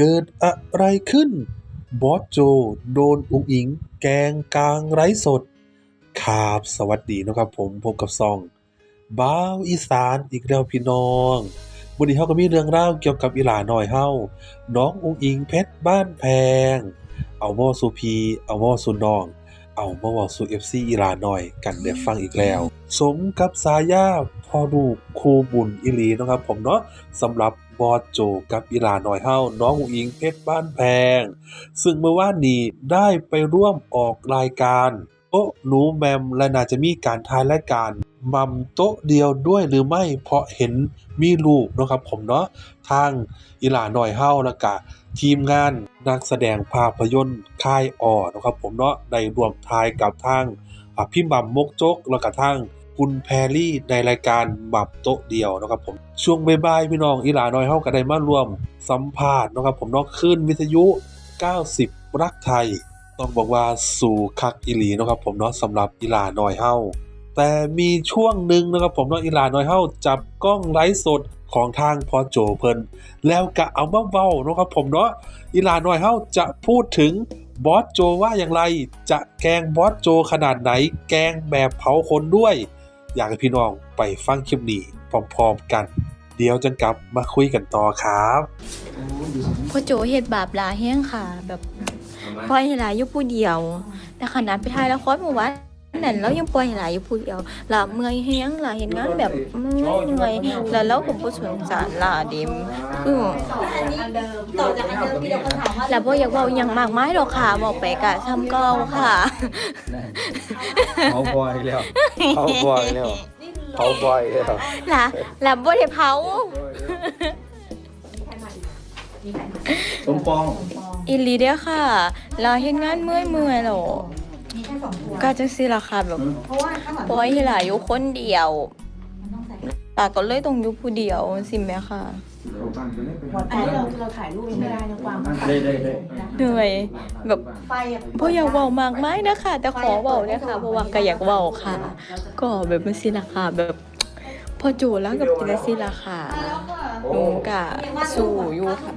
เกิดอะไรขึ้น บอสโจ โดนอุงอิง แกงกลางไร้สดครับสวัสดีนะครับผมพบกับซองบ้าวอีสานอีกแล้วพี่น้องวันนี้เฮาก็มีเรื่องราวเกี่ยวกับอีหลาหน้อยเฮาน้องอุงอิงเพชรบ้านแพง เอามาเว้าสู่พี่เอามาเว้าสู่น้อง เอามาเว้าสู่ FC อีหลาหน้อยกันได้ฟังอีกแล้ว สมกับสายาพ่อลูกคู่บุญอีหลีนะครับผมเนาะสำหรับ บอโจกับอีหลาน้อยเฮาน้องอุ๋งอิงเพชรบ้านแพง ซึ่งเมื่อวานนี้ได้ไปร่วมออกรายการโต๊ะหนูแมมและน่าจะมีการทายรายการมัมโต๊ะเดียวด้วยหรือไม่เพราะเห็นมีลูกนะครับผมเนาะทางอีหลาหน้อยเฮาแล้วก็ทีมงานนักแสดงภาพยนตร์ค่ายอ่อนะครับผมเนาะได้รวมทายกับทางพี่ม่ำมกจกแล้วก็ทาง คุณแพรรี่ในรายการมัมโต๊ะเดียวนะครับผมช่วงบ่ายๆพี่น้องอีหลาน้อยเฮาก็ได้มารวม สัมภาษณ์นะครับผมนาะขึ้นวิทยุ 90 รักไทย ต้องบอกว่าสู่คักอีหลีนะครับผมเนาะสำหรับอีหลาน้อยเฮาแต่มีช่วงหนึ่งนะครับผมเนาะอีหลาน้อยเฮาจับกล้องไลฟ์สดของทางพอโจเพิ่นแล้วก็เอามาเว้านะครับผมเนาะอีหลาน้อยเฮาจะพูดถึงบอสโจว่าอย่างไร จะแกงบอสโจขนาดไหน แกงแบบเผาคนด้วย อยากให้พี่น้องไปฟังคลิปนี้พร้อมๆกัน เดี๋ยวจะกลับมาคุยกันต่อครับพ่อโจเฮ็ดบาปหลายแห้งค่ะ แบบปล่อยให้หลายอยู่ผู้เดียวแต่ขนาดไปถ่ายละครเมื่อวาน นั่นเรายังปล่อยให้หลายอยู่ผู้เดียวหลาเมื่อยแห้งหลาเห็นงานแบบเมื่อยเหนื่อยแล้วเราก็บ่สงสารหลาเดิมคือต่อจากอันเดิมที่เราก็ถามว่าแล้วบ่อยากเว้าหยังมากมายหรอกค่ะบอกไปกะซ้ำเก่าค่ะเขาบอยแล้วเขาบอยแล้วเขาบอยแล้วล่ะล่ะบ่ได้เผาสมปองอีหลีเด้อค่ะลาเฮ็ดงานเมื่อยเมื่อยๆแล้วมีแค่ สองตัว ก็จังซี่ล่ะค่ะแบบเพราะว่าข้างหลังปล่อยให้หลายอยู่คนเดียวมันต้องใส่ตาก็เลยต้องอยู่ผู้เดียวสิแม่ค่ะ อันนี้เราเราถ่ายรูปยังไม่ได้นะความได้ได้ได้ เหนื่อยแบบไฟอะบ่อยากเว้ามากมายนะคะ แต่ขอเว้าเนี่ยค่ะเพราะว่าก็อยากเว้าค่ะ ก็แบบมันสิล่ะค่ะแบบพอจูแล้วกับกินสิล่ะค่ะหนูก็สู้อยู่ค่ะ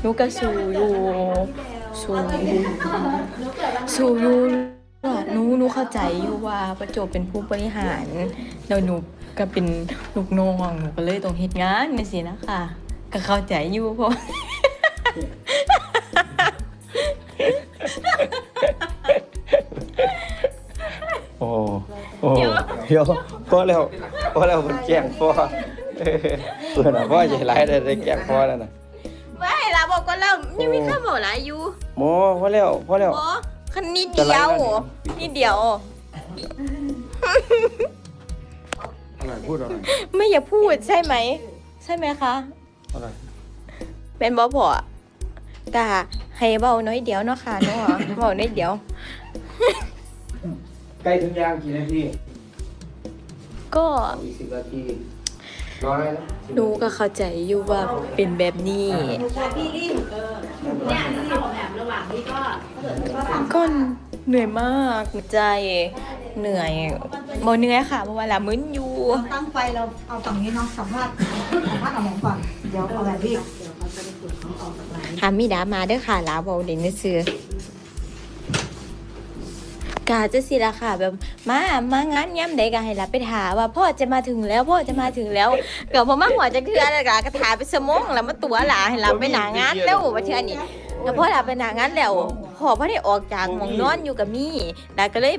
หนูก็สู้อยู่สู้อยู่สู้อยู่ ว่าหนูหนูเข้าใจอยู่ว่าประโจเป็นผู้บริหารแล้วหนูก็เป็นลูกน้องหนูก็เลยต้องเฮ็ดงานจังซี่นะคะก็เข้าใจอยู่เพราะโอ้โอ้เดี๋ยวพอแล้วพอแล้วมันแกล้งพ่อเออเพื่อนอะพ่อใหญ่หลายได้ได้แกล้งพ่อแล้วนะไม่ละบอกก็แล้วยังมีข้าวบอกหลายอยู่โมพอแล้วพอแล้วบอ คันนิดจะเดีไล่ยวแล้วนี่นิดเดียว อะไรพูดอะไรไม่อย่าพูดใช่ไหม ใช่ไหมคะอะไรเป็นบอพอแต่ให้เบาน้อยเดียวเนาะค่ะเนาะเบาน้อยเดียว ใกล้ถึงยางกี่นาทีก็อีกสิบนาทีรออะไรนะ หนูก็เข้าใจอยู่ว่าเป็นแบบนี้พี่รีบเออเนี่ยที่รีบของแอมระหว่างนี้ก็ก็ทก็เหนื่อยมากใจเหนื่อยบ่เหนื่อยค่ะเพราะว่าละมึนอยู่ำตั้งไฟเราเอาฝั่งนี้เนาะสัมภาษณ์สัมภาษณ์กับแอมก่อนเดี๋ยวเอาแบบรีบหามีดามาเด้อค่ะลาเบาเด่นซื้อ กาจะสิละค่ะแบบมามางานย่ำใดก็ให้รับไปถามว่าพ่อจะมาถึงแล้วพ่อจะมาถึงแล้วเกิดพอมาหัวจะคืออะไรกะกระถาไปสมองแล้วมาตัวหลาให้รับไปหนางานแล้วว่าเชื่อนี่แล้วพ่อรับไปหนางานแล้วพ่อพ่อได้ออกจากหมองนอนอยู่กับมี่แล้วก็เลย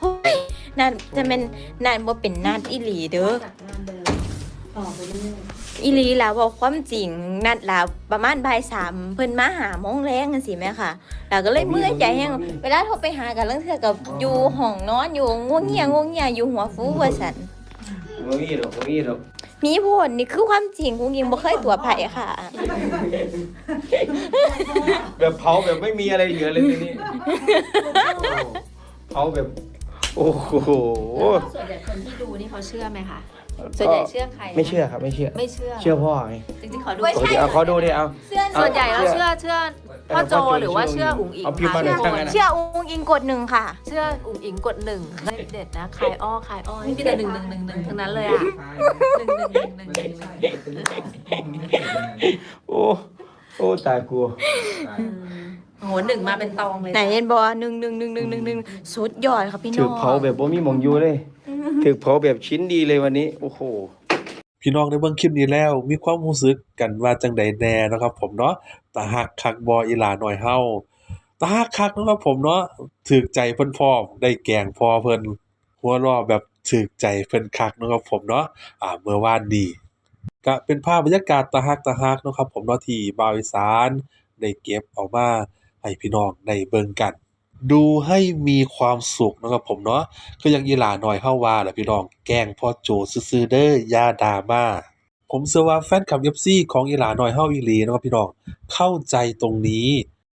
เฮ้ยนั่นจะเป็นนั่นบ่เป็นนัดอีหลีเด้อต่อไปเรื่อย อีหลีแล้วบอกความจริงนัดลาประมาณบ่ายสามเพิ่นมาหาโมงแรงกันสิแม่ค่ะแล้วก็เลยเมื่อยใจแฮงเวลาโทรไปหากันเรื่องเทื่อกับอยู่ห้องนอนอยู่ง่วงเงียง่วงเงียอยู่หัวฟูว่าซั่นโมงี้หรอกโมงี้หรอกมีผลนี่คือความจริงกุ้งยิงบ่เคยตัวไผค่ะ แบบเผาแบบไม่มีอะไรเหลือเลยทีนี้เผาแบบ โอ้โหส่วนใหญ่คนที่ดูนี่เขาเชื่อไหมคะ ส่วนใหญ่เชื่อใครไม่เชื่อครับไม่เชื่อ ไม่เชื่อเชื่อพ่อไงจริงๆขอดูไม่ปกใช่ ติเอาเขาดูดิเอา เสื้อเอาส่วนใหญ่เราเชื่อเชื่อพ่อโจหรือว่าเชื่ออุ๋งอิงเอาพิมพ์มาหน่อยคะข้างนั้นน่ะเชื่ออุ้งอิงกดหนึ่งค่ะ เชื่ออุ๋งอิงกดหนึ่งไม่เด็ดนะใครอ้อใครอ้อนี่มีแต่หนึ่งหนึ่งหนึ่งหนึ่งทั้งนั้นเลยอะหนึ่งหนึ่งหนึ่งหนึ่งหนึ่งโอ้โอ้ตายกูโอ้โหหนึ่งมาเป็นตองเลยไหนเห็นบอหนึ่งหนึ่งหนึ่งหนึ่งหนึ่งหนึ่งสุดยอดครับพี่น้ถือองเผาแบบบ่มีหมองอยู่เลย ถือเผาแบบชิ้นดีเลยวันนี้ โอ้โห พี่น้องได้เบิ่งคลิปนี้แล้ว มีความรู้สึกกันว่าจังใดแน่เนาะครับ ผมเนาะตาหักคักบ่อีหลาน้อยเฮาตาหักคักเนาะครับผมเนาะถูกใจเพิ่นพร้อมได้แกล้งพอเพิ่นหัวเราะแบบถูกใจเพิ่นคักเนาะครับผมเนาะอ่าเมื่อวานนี้ก็เป็นภาพบรรยากาศตาหักตาหักเนาะครับผมเนาะที่บ่าวอีสานได้เก็บเอามา ให้พี่น้องได้เบิ่งกัน ดูให้มีความสุขนะครับผมเนาะคืออย่างอีหลาน้อยเฮาว่าแหละพี่น้องแกล้งพ่อโจซื่อๆเด้อย่าดราม่าผมเชื่อว่าแฟนคลับ FC ของอีหลาหน้อยเฮาอีหลีนะครับพี่น้องเข้าใจตรงนี้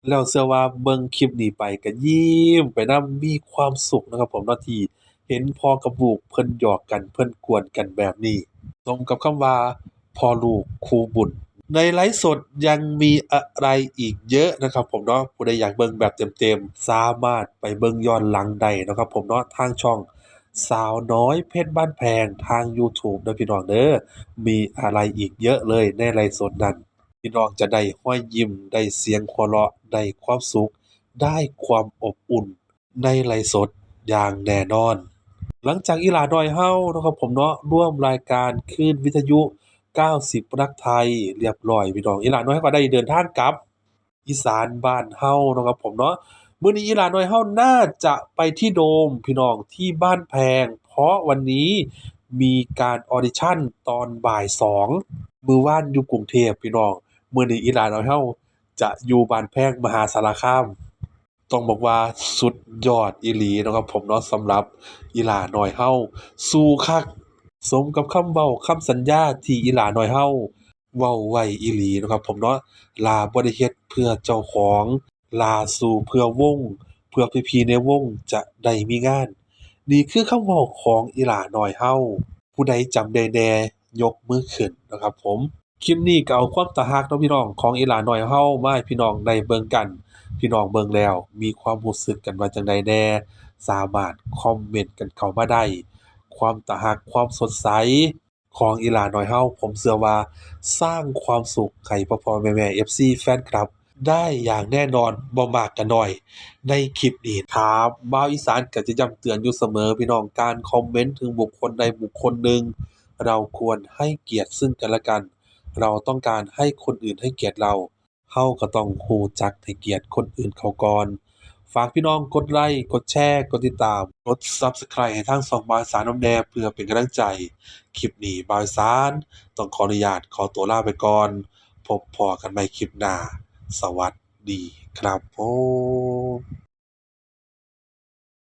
แล้วเชื่อว่าเบิ่งคลิปนี้ไปก็ยิ้มไปนำมีความสุขนะครับผมเนาะที่เห็นพ่อกับลูกเพิ่นหยอกกันเพิ่นกวนกันแบบนี้สมกับคำว่าพ่อลูกคู่บุญ ในไลฟ์สดยังมีอะไรอีกเยอะนะครับผมเนาะผู้ใดอยากเบิ่งแบบเต็มๆ สามารถไปเบิ่งย้อนหลังได้นะครับผมเนาะทางช่องสาวน้อยเพชรบ้านแพงทาง YouTube เด้อพี่น้องเด้อมีอะไรอีกเยอะเลยในไลฟ์สดนั้น พี่น้องจะได้ห้อยยิ้มได้เสียงหัวเราะได้ความสุข ได้ความอบอุ่น ในไลฟ์สดอย่างแน่นอน หลังจากอีหลานอยเฮานะครับผมเนาะร่วมรายการคลื่นวิทยุ 90รักไทยเรียบร้อยพี่น้องอีหลาน้อยก็ได้เดินทางกลับ อีสานบ้านเฮานะครับผมเนาะมื้อนี้อีหลาน้อยเฮาน่าจะไปที่โดมพี่น้องที่บ้านแพง เพราะวันนี้มีการออดิชั่นตอนบ่ายสองมื้อวานอยู่กรุงเทพพี่น้องมื้อนี้อีหลาน้อยเฮาจะอยู่บ้านแพงมหาสารคามต้องบอกว่าสุดยอดอีหลีนะครับผมเนาะสำหรับอีหลาน้อยเฮาสู้คัก สมกับคำเว้าคำสัญญาที่อีหลาน้อยเฮาเว้าไว้อีหลีนะครับ ผมเนาะลาบ่ได้เฮ็ดเพื่อเจ้าของ ลาสู่เพื่อวง เพื่อพี่ๆในวงจะได้มีงาน นี่คือคำเว้าของอีหลาน้อยเฮาผู้ใดจำได้แน่ยกมือขึ้นนะครับผมคลิปนี้ก็เอาความตาฮักเนาะพี่น้องของอีหลาน้อยเฮามาให้พี่น้องได้เบิ่งกัน พี่น้องเบิ่งแล้ว มีความรู้สึกกันว่าจังใดแน่สามารถคอมเมนต์กันเข้ามาได้ ความตาฮักความสดใสของอีหลาน้อยเฮาผมเชื่อว่าสร้างความสุขให้พ่อๆแม่ๆ FC แฟนคลับ ได้อย่างแน่นอนบ่มากก็น้อย ในคลิปนี้ครับบ่าวอีสานก็จะย้ำเตือนอยู่เสมอพี่น้องการคอมเมนต์ถึงบุคคลใดบุคคลหนึ่งเราควรให้เกียรติซึ่งกันและกัน เราต้องการให้คนอื่นให้เกียรติเราเฮาก็ต้องรู้จักให้เกียรติคนอื่นเขาก่อน ฝากพี่น้องกดไลค์กดแชร์ กดติดตาม กด Subscribe ให้ทั้งสองบายสานน้ำแดงเพื่อเป็นกำลังใจ คลิปนี้บายสานต้องขออนุญาตขอตัวลาไปก่อน พบพอกันใหม่คลิปหน้า สวัสดีครับผม